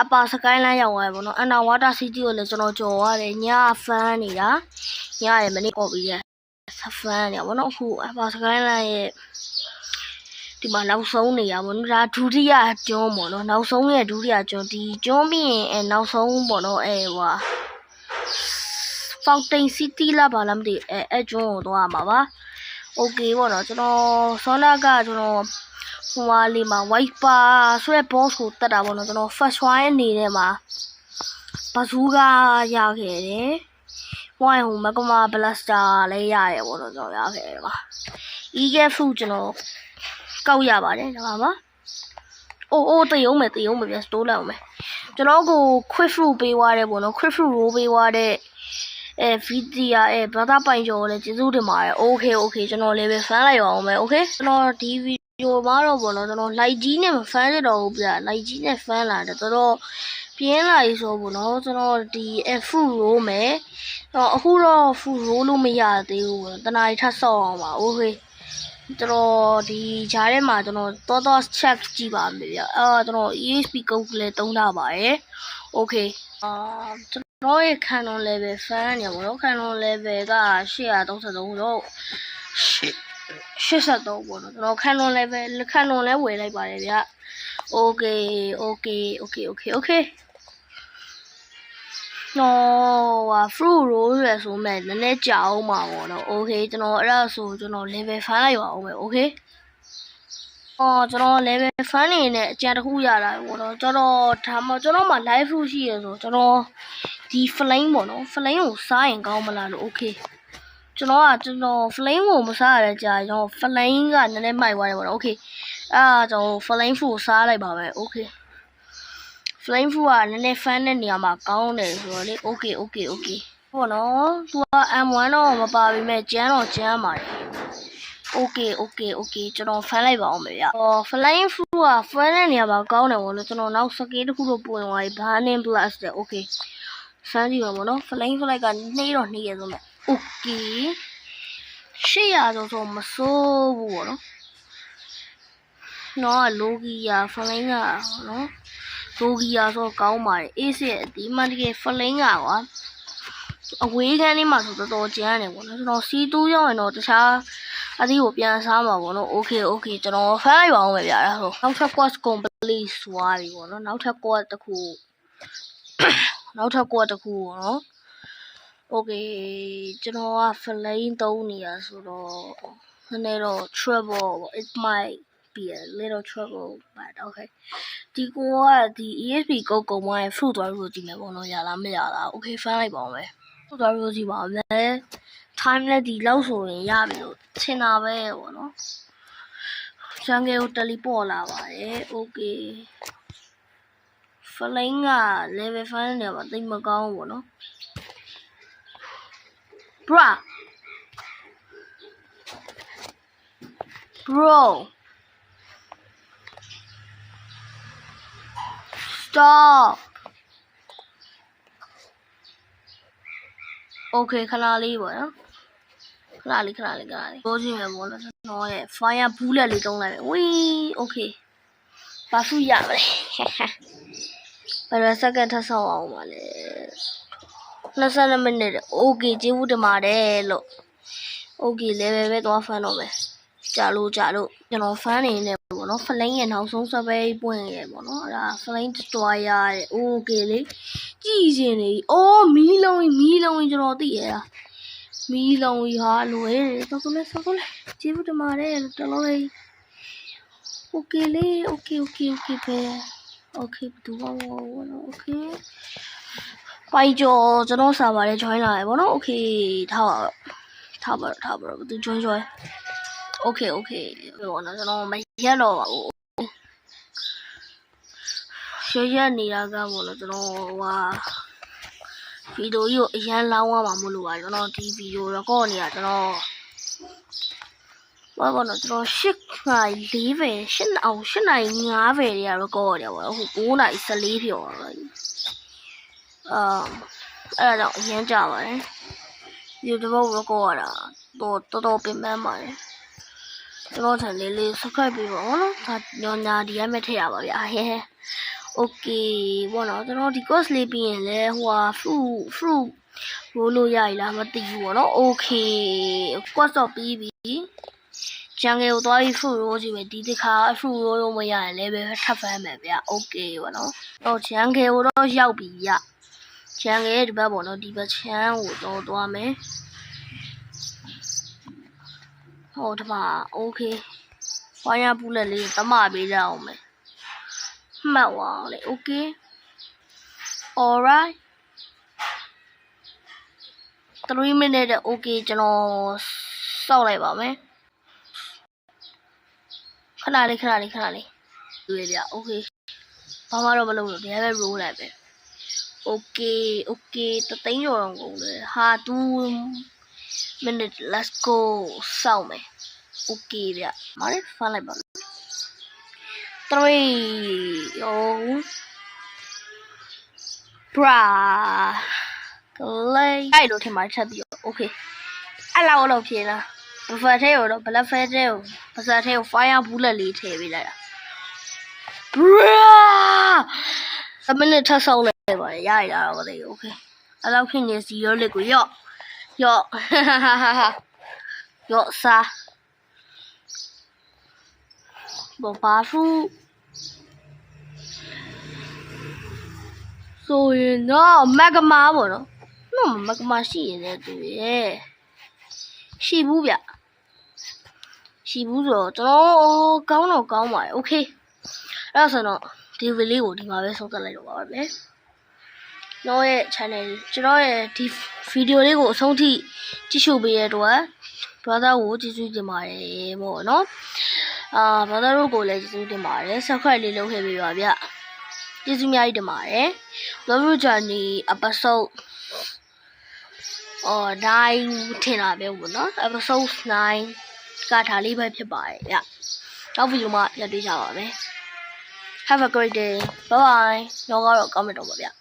အပါစကိုင်းလမ်းရောက်သွားပြီပေါ့နော်အနာဝါတာစီတီကိုလည်းကျွန်တော်ကြော်ရတယ်ညဖမ်းနေတာညရယ်မနေ့ကော်ပြီးရဆဖမ်းနေပါတော့အခုအပါစကိုင်းလမ်းရဲ့ဒီမှာနောက်ဆုံးနေရပါတော့ဒါဒုတိယကျွန်းပေါ့နော်နောက်ဆုံးရဲ့ဒုတိယကျွန်းဒီကျွန်းပြီးရင်အဲနောက်ဆုံးပေါ့နော်အဲဟွာ Fountain City လာပါလားမသိအဲအဲကျွန်းကိုသွားမှာပါ Okay ပေါ့နော်ကျွန်တော်ဆောနာကကျွန်တော် ဟိုဟာလေးမှာ wiper ဆိုတဲ့ boss ကိုတက်တာပေါ့နော်ကျွန်တော် first one အနေနဲ့မှာဘဇူးကရခဲ့တယ်။ဝိုင်းဟိုမကမ blaster လည်းရတယ်ပေါ့နော်ကျွန်တော်ရခဲ့တယ်ပါ။ eagle fruit ကျွန်တော်ကောက်ရပါတယ်ဒါပါပါ။အိုးအိုးတယုံမယ်တယုံမယ်ပြန်စတိုးလိုက်အောင်မယ်။ကျွန်တော်ကို quick fruit ပေးသွားတယ်ပေါ့နော် quick fruit roll ပေးသွားတဲ့အဲဗီဒီယာအဲဘာသာပိုင်ကျော်လည်းကျေးဇူးတင်ပါတယ်။ Okay okay ကျွန်တော်လည်းပဲဖန်လိုက်ရအောင်မယ်။ Okay ကျွန်တော်ဒီ ဗီဒီယိုမှာတော့ပေါ့နော်ကျွန်တော် light ကြီးနဲ့မဖန်ရတော့ဘူးဗျ။ light ကြီးနဲ့ဖန်လာတယ်တော်တော်ပြင်းလာပြီဆိုပေါ့နော်ကျွန်တော်ဒီအဲ full roll မယ်။တော့အခုတော့ full roll လို့မရသေးဘူးပေါ့။တနားရီထပ်ဆော့အောင်ပါ Okay ကျွန်တော်ဒီဂျားထဲမှာကျွန်တော်တော်တော် check ကြည့်ပါမယ်ဗျ။အာကျွန်တော် ESP code လည်းတုံးထားပါတယ်။ Okay အာကျွန်တော်ရဲ့ Canon level fan ညပေါ့နော် Canon level က833ဆိုတော့ 83ပေါ့နော်ကျွန်တော် Canon level Canon လဲဝယ်လိုက်ပါတယ်ဗျ။ Okay okay okay okay okay နော်ဟာ fruit roll ရယ်ဆိုမဲ့နည်းနည်းကြာအောင်ပါပေါ့နော် okay ကျွန်တော်အဲ့ဒါဆိုကျွန်တော် level ဖမ်းလိုက်ပါအောင်ပဲ okay အော်ကျွန်တော် level ဖမ်းနေနဲ့အကြံတစ်ခုရတာပေါ့နော်ကျွန်တော်ဒါမှကျွန်တော်မှ live fruit ရှိရဆိုကျွန်တော်ဒီ flame ပေါ့နော် flame ကိုစားရင်ကောင်းမလားလို့ okay ကျွန်တော်ကကျွန်တော် flame ကိုမစားရတဲ့ကြာကျွန်တော် flame ကနည်းနည်းမိုက်သွားတယ်ပေါ့နော် okay အဲ့ဒါကျွန်တော် flame fruit ကိုစားလိုက်ပါမယ် okay flame food ကနည်းနည်း fan တဲ့နေရာမှာကောင်းတယ်ဆိုတော့လေ okay okay okay ပေါ့နော်သူက M1 တော့မပါပေမဲ့ကျန်းတော့ကျန်းပါတယ် okay okay okay ကျွန်တော် fan လိုက်ပါအောင်မယ်ဗျ။အော် flame food က fan တဲ့နေရာမှာကောင်းတယ်ပေါ့နော်ကျွန်တော်နောက်စကေးတစ်ခုတော့ပွင့်သွားပြီ burning plus တဲ့ okay ဖမ်းကြည့်ပါမို့နော် flame flight ကနှေးတော့နှေးရဆုံး မဲ့ okay ရှေ့ရဆိုဆိုမစိုးဘူးပေါ့နော်။နော်လိုဂီယာ flame ကနော် ဒိုဂီယာဆိုကောင်းပါတယ်အေးစစ်ရဲ့ဒီမှတကယ်ဖလင်းကကွာအဝေးခန်းလေးမှာဆိုတော်တော်ကျန်းတယ်ပေါ့နော်ကျွန်တော်စီတူးရောက်ရင်တော့တခြားအသီးကိုပြန်စားမှာပေါ့နော်โอเคโอเคကျွန်တော်ဖမ်းလိုက်ပါအောင်ပဲဗျာအဲ့ဒါဆိုနောက်ထပ် quest complete သွားပြီပေါ့နော်နောက်ထပ် quest တစ်ခုနောက်ထပ် quest တစ်ခုပေါ့နော် okay ကျွန်တော်က flame သုံးနေရဆိုတော့နည်းနည်းတော့ trouble it might be a little trouble but okay ဒီကိုကဒီ ESP ကုတ်ကုံမရဲ့ fruit သွားလို့ဒီမယ်ပေါ့နော်ရလားမရလား okay ဖမ်းလိုက်ပါဦးမယ် fruit သွားလို့ဒီပါမယ် time နဲ့ဒီလောက်ဆိုရင်ရပြီလို့ထင်တာပဲပေါ့နော်ချန်ကယ်ကိုတယ်လီပေါ်လာပါတယ် okay ဖလိုင်းက level 5နဲ့ပါတိတ်မကောင်းဘူးပေါ့နော် bra bro stop okay ခဏလေးပေါ့နော်ခဏလေးခဏလေးခဏလေးပြောချင်မယ်ပေါ့နော်ကျွန်တော်ရဲ့ fire bullet လေးတုံးလိုက်မယ်ဝီး okay ဘာဖူးရမလဲဘယ်လိုစက္ကန့်ထပ်ဆောက်အောင်ပါလဲ 22မိနစ် okay ကျေးဇူးတင်ပါတယ်လို့ okay လည်းပဲပဲသွားဖမ်းတော့မယ်ကြာလို့ကြာလို့ကျွန်တော်ဖမ်းနေနေပေါ့နော် flame ရဲ့နောက်ဆုံး survey ပွင့်ရဲ့ပေါ့နော်အဲ့ဒါ flame destroyer တဲ့ okay လေကြည်စင်နေအိုးမီးလုံးကြီးမီးလုံးကြီးကျွန်တော်သိရတာမီးလုံးကြီးဟာလွယ်တယ်တော်တော်လေးတော်တော်လေးကျေးဇူးတင်ပါတယ်တော်တော်လေး okay လေ okay okay okay ပဲ okay ဘယ်သူပါဘောနော် okay ပိုင်ကျော်ကျွန်တော်စာပါတယ် join လာရယ်ပေါ့နော် okay ထားပါတော့ထားပါတော့ထားပါတော့ဘယ်သူ join join okay okay ဘောနော်ကျွန်တော်မရက်တော့ပါဘူးရရက်နေတာကပေါ့နော်ကျွန်တော်ဟာဗီဒီယိုကြီးကိုအရန်လောင်းရမှာမလို့ပါကျွန်တော်ဒီဗီဒီယို record နေတာကျွန်တော်ဘာပေါ့နော်ကျွန်တော်၈နိုင်၄ပဲ၈အောင်၈နိုင်၅ပဲတွေက record ရတယ်ပေါ့ဟို9နိုင်14ပြောပါတော့ အာအဲ့ဒါတော့အရင်ကြပါတယ်ဒီတော့ record ရတာတော့တော်တော်ပင်ပန်းပါတယ်ကျွန်တော်ထန်လေးလေး subscribe ပေးပါဦးနော်ဒါညညာဒီရမဲ့ထည့်ရပါဗျာဟဲဟဲ okay ဘောနော်ကျွန်တော်ဒီ course လေးပြီးရင်လဲဟိုဟာ fruit fruit ရိုးလို့ရည်လားမသိဘူးဘောနော် okay course တော့ပြီးပြီကျန်ငယ်ကိုသွားပြီး fruit ရိုးကြည့်မယ်ဒီတစ်ခါ fruit ရိုးရိုးမရရင်လည်းပဲထပ်ဖမ်းမယ်ဗျ okay ဘောနော်တော့ကျန်ငယ်ကိုတော့ရောက်ပြီရ ကျန်ငယ်ရဲ့ဒီဘက်ပေါ့နော်ဒီဘက်ချမ်းကိုတော့သွားမယ်ဟောဒီမှာ okay ဝိုင်းရပူလက်လေးတမပေးကြအောင်မယ်မှတ်သွားအောင်လေ okay alright 3 minute တဲ့ okay ကျွန်တော်စောက်လိုက်ပါမယ်ခဏလေးခဏလေးခဏလေးတွေ့ရ okay ဘာမှတော့မလုပ်လို့တရားပဲ roll လိုက်ပဲ okay okay တသိန်းကျော်တော့ကုန်တယ်ဟာ 2 minute let's go စောက်မယ် okay ဗျမားလေးဖမ်းလိုက်ပါမယ်3 oh bra ကလေးအဲ့လိုထင်မှချက်ပြီးတော့ okay အဲ့လောက်တော့ဖြေလားဘဖတ်ထဲကိုတော့ black fat ထဲကိုပါစတ်ထဲကို fire bullet လေးထည့်ပေးလိုက်တာ bra အမနဲ့ထပ်ဆောင်လိုက် ပါရရတာတော့မသိဘူး okay အဲ့လောက်ဖြစ်နေ0လေးကိုရော့ရော့ရော့စားဘောပါဖူဆိုရင်တော့မက်ကမာပေါ့နော်နော်မက်ကမာရှိရတဲ့သူရဲ့ရှိဘူးဗျရှိဘူးဆိုတော့ကျွန်တော်ကောင်းတော့ကောင်းပါတယ် okay အဲ့ဒါဆိုတော့ဒီဗီလေးကိုဒီမှာပဲဆုံးသက်လိုက်တော့ပါပဲကျွန် တော်ရဲ့ channel ကျွန်တော်ရဲ့ဒီဗီဒီယိုလေးကိုအဆုံးထိကြည့်ရှုပေးရတဲ့အတွက် brother ကိုကျေးဇူးတင်ပါတယ်ပေါ့နော်အာ brother တို့ကိုလည်းကျေးဇူးတင်ပါတယ် subscribe လေးလုပ်ခဲ့ပေးပါဗျကျေးဇူးအများကြီးတင်ပါတယ် love you journey episode အော်9ထင်တာပဲပေါ့နော် episode 9ကဒါလေးပဲဖြစ်ပါတယ်ဗျနောက်ဗီဒီယိုမှာပြန်တွေ့ကြပါမယ် have a great day bye bye တော့ကတော့ကောင်းမတော့ပါဗျ